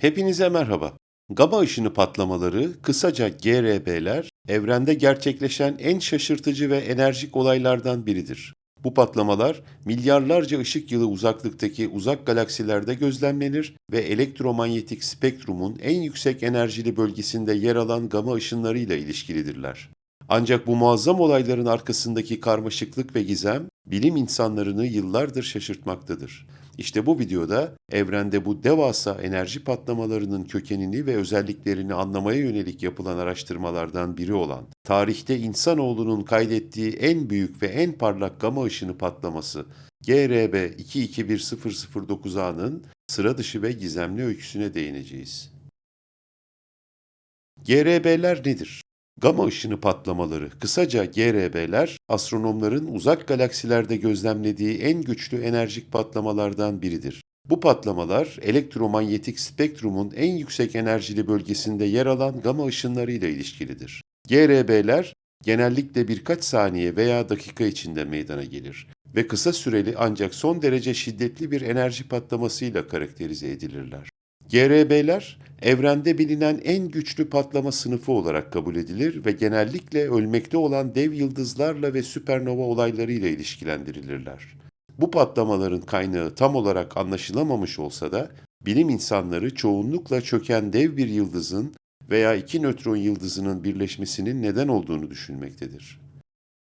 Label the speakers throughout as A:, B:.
A: Hepinize merhaba. Gama ışını patlamaları, kısaca GRB'ler, evrende gerçekleşen en şaşırtıcı ve enerjik olaylardan biridir. Bu patlamalar milyarlarca ışık yılı uzaklıktaki uzak galaksilerde gözlemlenir ve elektromanyetik spektrumun en yüksek enerjili bölgesinde yer alan gama ışınlarıyla ilişkilidirler. Ancak bu muazzam olayların arkasındaki karmaşıklık ve gizem bilim insanlarını yıllardır şaşırtmaktadır. İşte bu videoda evrende bu devasa enerji patlamalarının kökenini ve özelliklerini anlamaya yönelik yapılan araştırmalardan biri olan, tarihte insanoğlunun kaydettiği en büyük ve en parlak gama ışını patlaması GRB 221009A'nın sıra dışı ve gizemli öyküsüne değineceğiz. GRB'ler nedir? Gama ışını patlamaları, kısaca GRB'ler, astronomların uzak galaksilerde gözlemlediği en güçlü enerjik patlamalardan biridir. Bu patlamalar, elektromanyetik spektrumun en yüksek enerjili bölgesinde yer alan gama ışınlarıyla ilişkilidir. GRB'ler, genellikle birkaç saniye veya dakika içinde meydana gelir ve kısa süreli ancak son derece şiddetli bir enerji patlamasıyla karakterize edilirler. GRB'ler evrende bilinen en güçlü patlama sınıfı olarak kabul edilir ve genellikle ölmekte olan dev yıldızlarla ve süpernova olaylarıyla ilişkilendirilirler. Bu patlamaların kaynağı tam olarak anlaşılamamış olsa da bilim insanları çoğunlukla çöken dev bir yıldızın veya iki nötron yıldızının birleşmesinin neden olduğunu düşünmektedir.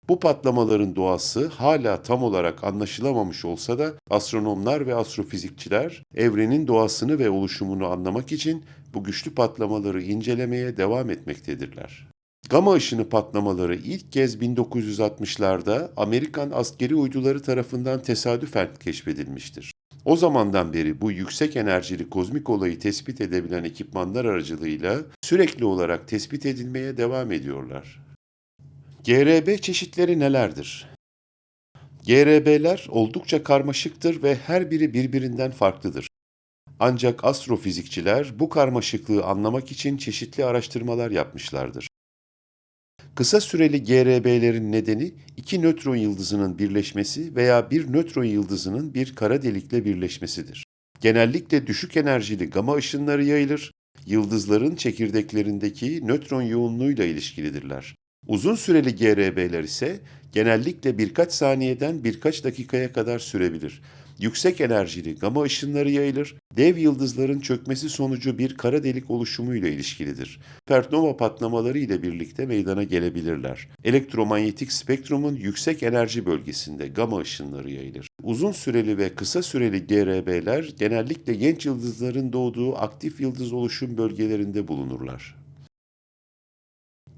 A: Bu patlamaların doğası hala tam olarak anlaşılamamış olsa da astronomlar ve astrofizikçiler evrenin doğasını ve oluşumunu anlamak için bu güçlü patlamaları incelemeye devam etmektedirler. Gama ışını patlamaları ilk kez 1960'larda Amerikan askeri uyduları tarafından tesadüfen keşfedilmiştir. O zamandan beri bu yüksek enerjili kozmik olayı tespit edebilen ekipmanlar aracılığıyla sürekli olarak tespit edilmeye devam ediyorlar. GRB çeşitleri nelerdir? GRB'ler oldukça karmaşıktır ve her biri birbirinden farklıdır. Ancak astrofizikçiler bu karmaşıklığı anlamak için çeşitli araştırmalar yapmışlardır. Kısa süreli GRB'lerin nedeni iki nötron yıldızının birleşmesi veya bir nötron yıldızının bir kara delikle birleşmesidir. Genellikle düşük enerjili gama ışınları yayılır, yıldızların çekirdeklerindeki nötron yoğunluğuyla ilişkilidirler. Uzun süreli GRB'ler ise genellikle birkaç saniyeden birkaç dakikaya kadar sürebilir. Yüksek enerjili gama ışınları yayılır, dev yıldızların çökmesi sonucu bir kara delik oluşumuyla ilişkilidir. Supernova patlamaları ile birlikte meydana gelebilirler. Elektromanyetik spektrumun yüksek enerji bölgesinde gama ışınları yayılır. Uzun süreli ve kısa süreli GRB'ler genellikle genç yıldızların doğduğu aktif yıldız oluşum bölgelerinde bulunurlar.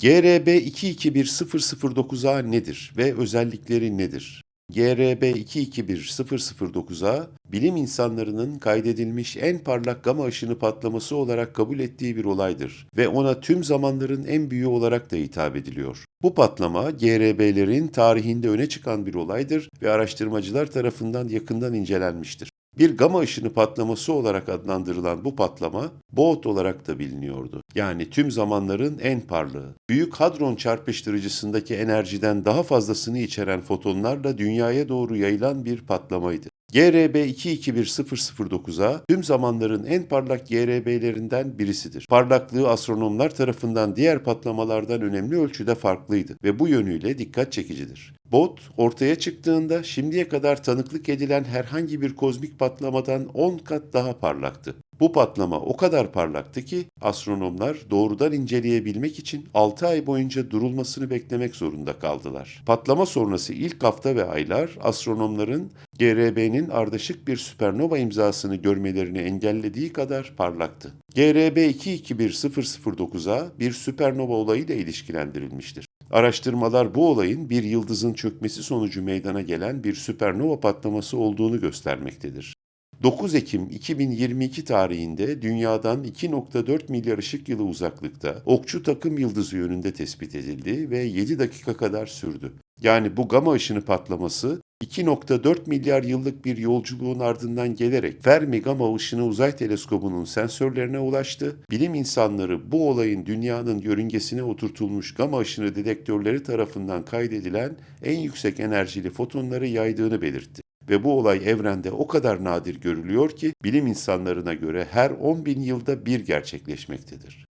A: GRB 221009A nedir ve özellikleri nedir? GRB 221009A, bilim insanlarının kaydedilmiş en parlak gama ışını patlaması olarak kabul ettiği bir olaydır ve ona tüm zamanların en büyüğü olarak da hitap ediliyor. Bu patlama GRB'lerin tarihinde öne çıkan bir olaydır ve araştırmacılar tarafından yakından incelenmiştir. Bir gama ışını patlaması olarak adlandırılan bu patlama, BOT olarak da biliniyordu. Yani tüm zamanların en parlağı. Büyük hadron çarpıştırıcısındaki enerjiden daha fazlasını içeren fotonlarla dünyaya doğru yayılan bir patlamaydı. GRB 221009A tüm zamanların en parlak GRB'lerinden birisidir. Parlaklığı astronomlar tarafından diğer patlamalardan önemli ölçüde farklıydı ve bu yönüyle dikkat çekicidir. BOT ortaya çıktığında şimdiye kadar tanıklık edilen herhangi bir kozmik patlamadan 10 kat daha parlaktı. Bu patlama o kadar parlaktı ki astronomlar doğrudan inceleyebilmek için 6 ay boyunca durulmasını beklemek zorunda kaldılar. Patlama sonrası ilk hafta ve aylar astronomların GRB'nin ardışık bir süpernova imzasını görmelerini engellediği kadar parlaktı. GRB 221009A bir süpernova olayıyla ilişkilendirilmiştir. Araştırmalar bu olayın bir yıldızın çökmesi sonucu meydana gelen bir süpernova patlaması olduğunu göstermektedir. 9 Ekim 2022 tarihinde dünyadan 2.4 milyar ışık yılı uzaklıkta Okçu takım yıldızı yönünde tespit edildi ve 7 dakika kadar sürdü. Yani bu gama ışını patlaması 2.4 milyar yıllık bir yolculuğun ardından gelerek Fermi Gama Işını Uzay Teleskobu'nun sensörlerine ulaştı. Bilim insanları bu olayın dünyanın yörüngesine oturtulmuş gama ışını dedektörleri tarafından kaydedilen en yüksek enerjili fotonları yaydığını belirtti. ve bu olay evrende o kadar nadir görülüyor ki bilim insanlarına göre her 10 bin yılda bir gerçekleşmektedir.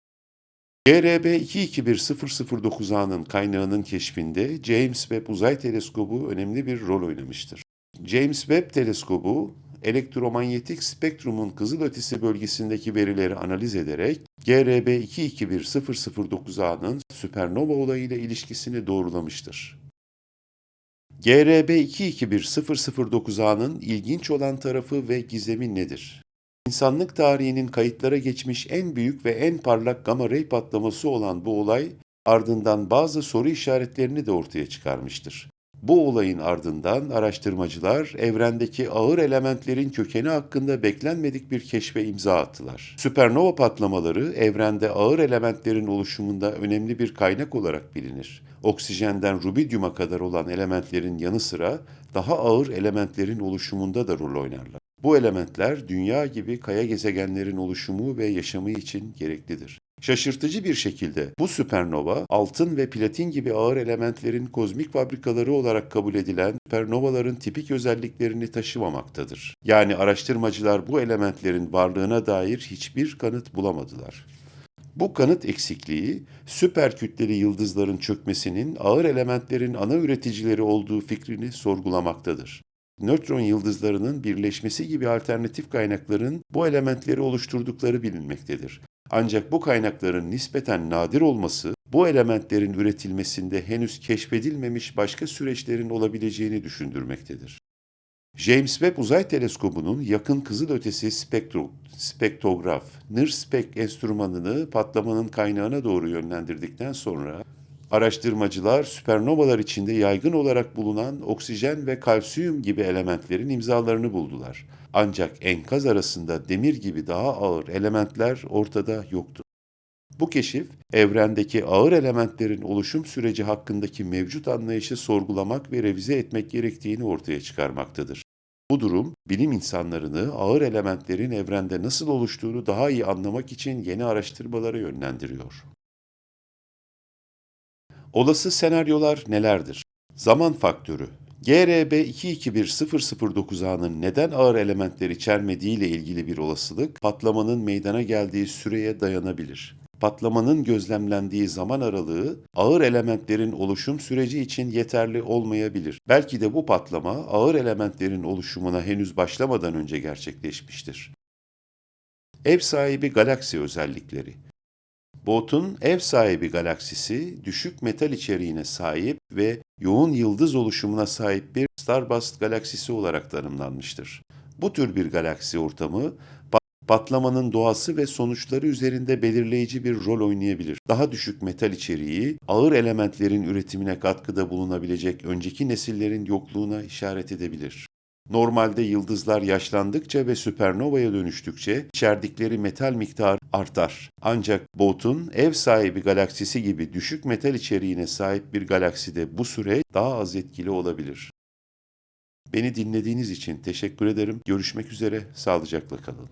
A: GRB 221009A'nın kaynağının keşfinde James Webb Uzay Teleskobu önemli bir rol oynamıştır. James Webb Teleskobu, elektromanyetik spektrumun kızılötesi bölgesindeki verileri analiz ederek GRB 221009A'nın süpernova olayıyla ilişkisini doğrulamıştır. GRB 221009A'nın ilginç olan tarafı ve gizemi nedir? İnsanlık tarihinin kayıtlara geçmiş en büyük ve en parlak gamma ray patlaması olan bu olay ardından bazı soru işaretlerini de ortaya çıkarmıştır. Bu olayın ardından araştırmacılar evrendeki ağır elementlerin kökeni hakkında beklenmedik bir keşfe imza attılar. Süpernova patlamaları evrende ağır elementlerin oluşumunda önemli bir kaynak olarak bilinir. Oksijenden rubidyuma kadar olan elementlerin yanı sıra daha ağır elementlerin oluşumunda da rol oynarlar. Bu elementler dünya gibi kaya gezegenlerin oluşumu ve yaşamı için gereklidir. Şaşırtıcı bir şekilde bu süpernova altın ve platin gibi ağır elementlerin kozmik fabrikaları olarak kabul edilen süpernovaların tipik özelliklerini taşımamaktadır. Yani araştırmacılar bu elementlerin varlığına dair hiçbir kanıt bulamadılar. Bu kanıt eksikliği, süper kütleli yıldızların çökmesinin ağır elementlerin ana üreticileri olduğu fikrini sorgulamaktadır. Nötron yıldızlarının birleşmesi gibi alternatif kaynakların bu elementleri oluşturdukları bilinmektedir. Ancak bu kaynakların nispeten nadir olması, bu elementlerin üretilmesinde henüz keşfedilmemiş başka süreçlerin olabileceğini düşündürmektedir. James Webb Uzay Teleskobu'nun yakın kızılötesi spektro, spektrograf, NIRSPEC enstrümanını patlamanın kaynağına doğru yönlendirdikten sonra araştırmacılar süpernovalar içinde yaygın olarak bulunan oksijen ve kalsiyum gibi elementlerin imzalarını buldular. Ancak enkaz arasında demir gibi daha ağır elementler ortada yoktu. Bu keşif, evrendeki ağır elementlerin oluşum süreci hakkındaki mevcut anlayışı sorgulamak ve revize etmek gerektiğini ortaya çıkarmaktadır. Bu durum, bilim insanlarını ağır elementlerin evrende nasıl oluştuğunu daha iyi anlamak için yeni araştırmalara yönlendiriyor. Olası senaryolar nelerdir? Zaman faktörü. GRB 221009A'nın neden ağır elementler içermediği ile ilgili bir olasılık, patlamanın meydana geldiği süreye dayanabilir. Patlamanın gözlemlendiği zaman aralığı ağır elementlerin oluşum süreci için yeterli olmayabilir. Belki de bu patlama ağır elementlerin oluşumuna henüz başlamadan önce gerçekleşmiştir. Ev sahibi galaksi özellikleri Bot'un ev sahibi galaksisi düşük metal içeriğine sahip ve yoğun yıldız oluşumuna sahip bir Starbust galaksisi olarak tanımlanmıştır. Bu tür bir galaksi ortamı patlamanın doğası ve sonuçları üzerinde belirleyici bir rol oynayabilir. Daha düşük metal içeriği, ağır elementlerin üretimine katkıda bulunabilecek önceki nesillerin yokluğuna işaret edebilir. Normalde yıldızlar yaşlandıkça ve süpernovaya dönüştükçe içerdikleri metal miktarı artar. Ancak Bot'un ev sahibi galaksisi gibi düşük metal içeriğine sahip bir galakside bu süre daha az etkili olabilir. Beni dinlediğiniz için teşekkür ederim. Görüşmek üzere, sağlıcakla kalın.